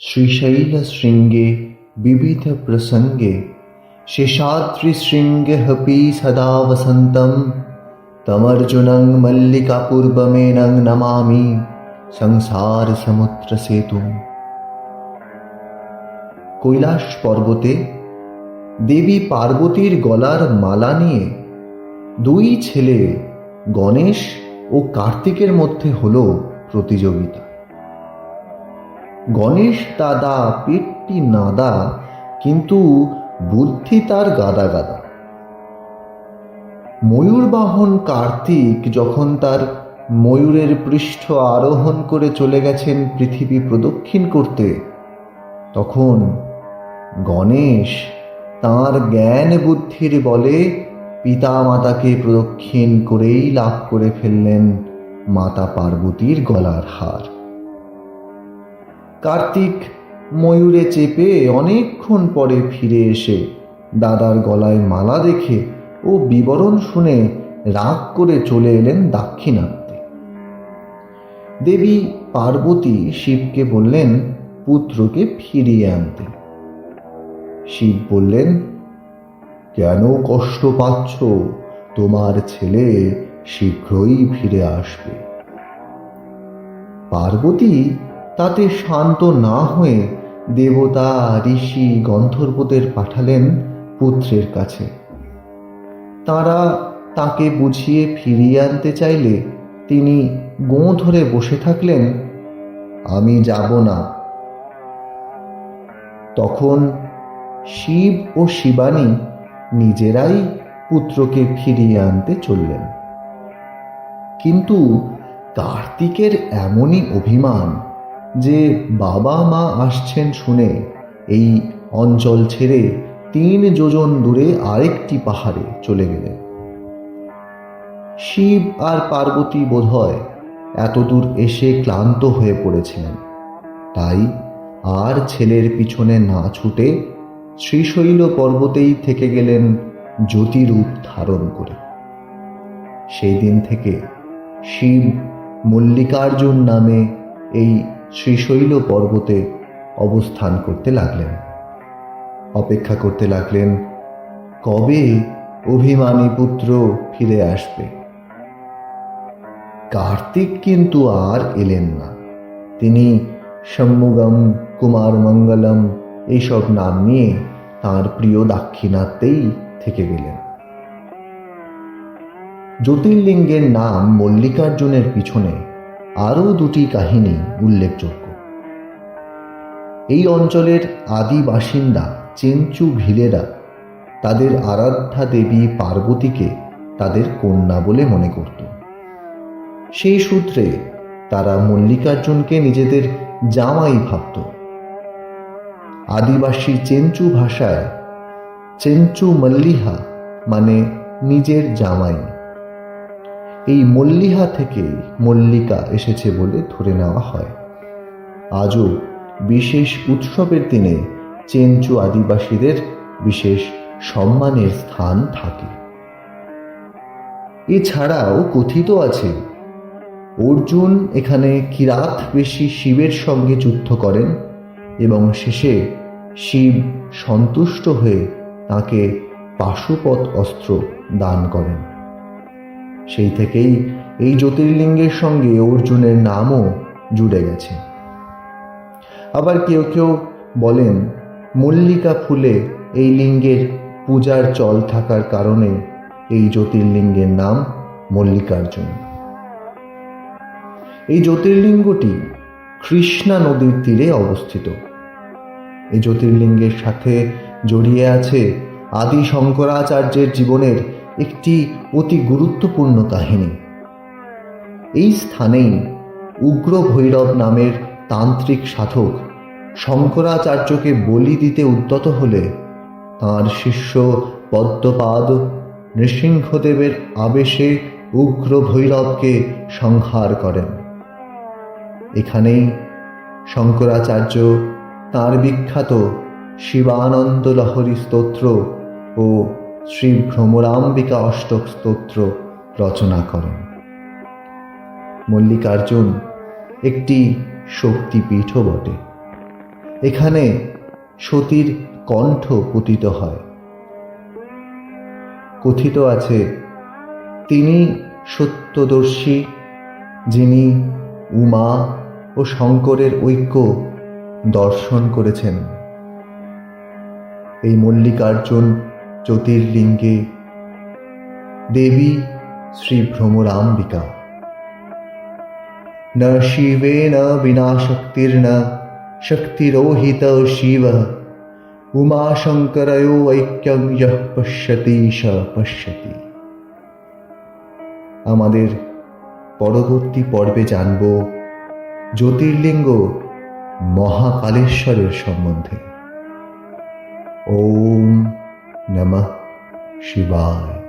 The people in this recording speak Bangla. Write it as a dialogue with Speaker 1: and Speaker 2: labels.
Speaker 1: श्रीशैलशृङ्गे विविधप्रसङ्गे शेषाद्रिशृङ्गेऽपि सदा वसन्तं तमर्जुनं मल्लिकापूर्वमेनं नमामि সংসারসমুদ্রসেতুম কৈলাস পর্বতে দেবী পার্বতীর গলার মালা নিয়ে দুই ছেলে গণেশ ও কার্তিকের মধ্যে হলো প্রতিযোগিতা গণেশ দাদা পেটটি নাদা, কিন্তু বুদ্ধি তার গাদা গাদা। ময়ূরবাহন কার্তিক যখন তার ময়ূরের পৃষ্ঠ আরোহণ করে চলে গেছেন পৃথিবী প্রদক্ষিণ করতে, তখন গণেশ তার জ্ঞান বুদ্ধির বলে পিতামাতাকে প্রদক্ষিণ করেই লাভ করে ফেললেন মাতা পার্বতীর গলার হার। কার্তিক ময়ূরে চেপে অনেকক্ষণ পরে ফিরে এসে দাদার গলায় মালা দেখে ও বিবরণ শুনে রাগ করে চলে এলেন দাক্ষিণাত্যে। দেবী পার্বতী শিবকে বললেন, পুত্রকে ফিরিয়ে আনতে। শিব বললেন, কেন কষ্ট পাচ্ছ? তোমার ছেলে শীঘ্রই ফিরে আসবে। পার্বতী তাতে শান্ত না হয়ে দেবতা ঋষি গন্ধর্বদের পাঠালেন পুত্রের কাছে। তারা তাকে বুঝিয়ে ফিরিয়ে আনতে চাইলে তিনি গোঁ ধরে বসে থাকলেন, আমি যাব না। তখন শিব ও শিবানী নিজেরাই পুত্রকে ফিরিয়ে আনতে চললেন। কিন্তু কার্তিকের এমনই অভিমান যে বাবা মা আসছেন শুনে এই অঞ্চল ছেড়ে তিন যোজন দূরে আরেকটি পাহাড়ে চলে গেলেন। শিব আর পার্বতী বোধহয় এতদূর এসে ক্লান্ত হয়ে পড়েছিলেন। তাই আর ছেলের পিছনে না ছুটে শ্রীশৈল পর্বতেই থেকে গেলেন জ্যোতিরূপ ধারণ করে। সেই দিন থেকে শিব মল্লিকার্জুন নামে এই শ্রীশৈল পর্বতে অবস্থান করতে লাগলেন। অপেক্ষা করতে লাগলেন, কবে অভিমানী পুত্র ফিরে আসবে? কার্তিক কিন্তু আর এলেন না। তিনি সম্মুগম, কুমার মঙ্গলম এইসব নাম নিয়ে তার প্রিয় দাক্ষিণাত্যেই থেকে গেলেন। জ্যোতির্লিঙ্গের নাম মল্লিকার্জুনের পিছনে আরও দুটি কাহিনী উল্লেখযোগ্য। এই অঞ্চলের আদি বাসিন্দা চেঞ্চু ভিলেরা তাদের আরাধ্যা দেবী পার্বতীকে তাদের কন্যা বলে মনে করত। সেই সূত্রে তারা মল্লিকার্জুনকে নিজেদের জামাই ভাবত। আদিবাসী চেঞ্চু ভাষায়, চেঞ্চু মল্লিহা মানে নিজের জামাই। এই মল্লিহা থেকে মল্লিকা এসেছে বলে ধরে নেওয়া হয়। আজও বিশেষ উৎসবের দিনে চেঞ্চু আদিবাসীদের বিশেষ সম্মানের স্থান থাকে। এছাড়াও কথিত আছে, অর্জুন এখানে কিরাত বেশি শিবের সঙ্গে যুদ্ধ করেন এবং শেষে শিব সন্তুষ্ট হয়ে তাকে পাশুপথ অস্ত্র দান করেন। সেই থেকেই এই জ্যোতির্লিঙ্গের সঙ্গে অর্জুনের নামও জুড়ে গেছে। আবার কেউ কেউ বলেন, মল্লিকা ফুলে এই লিঙ্গের পূজার চল থাকার কারণে এই জ্যোতির্লিঙ্গের নাম মল্লিকার্জুন। এই জ্যোতির্লিঙ্গটি কৃষ্ণা নদীর তীরে অবস্থিত। এই জ্যোতির্লিঙ্গের সাথে জড়িয়ে আছে আদি শঙ্করাচার্যের জীবনের একটি অতি গুরুত্বপূর্ণ কাহিনী। এই স্থানেই উগ্র ভৈরব নামের তান্ত্রিক সাধক শঙ্করাচার্যকে বলি দিতে উদ্যত হলে তাঁর শিষ্য পদ্মপাদ নৃসিংহদেবের আবেশে উগ্র ভৈরবকে সংহার করেন। এখানেই শঙ্করাচার্য তাঁর বিখ্যাত শিবানন্দ লহরী স্তোত্র ও শ্রী ভ্রমরাম্বিকা অষ্টক স্তোত্র রচনা করেন। মল্লিকার্জুন একটি শক্তিপীঠও বটে। এখানে সতীর কণ্ঠ পতিত হয়। কথিত আছে, তিনি সত্যদর্শী, যিনি উমা ও শঙ্করের ঐক্য দর্শন করেছেন। এই মল্লিকার্জুন জ্যোতির্লিঙ্গে দেবী শ্রী ভ্রমরাম্বিকা न शिवेन विना शक्तिर्न शक्तिरोहित शिव उमाशङ्करयो ऐक्यं यः पश्यति स পশ্যতি আমাদের পরবর্তী পর্বে জানব জ্যোতির্লিঙ্গ মহাকালেশ্বরের সম্বন্ধে ওম নমঃ শিবায়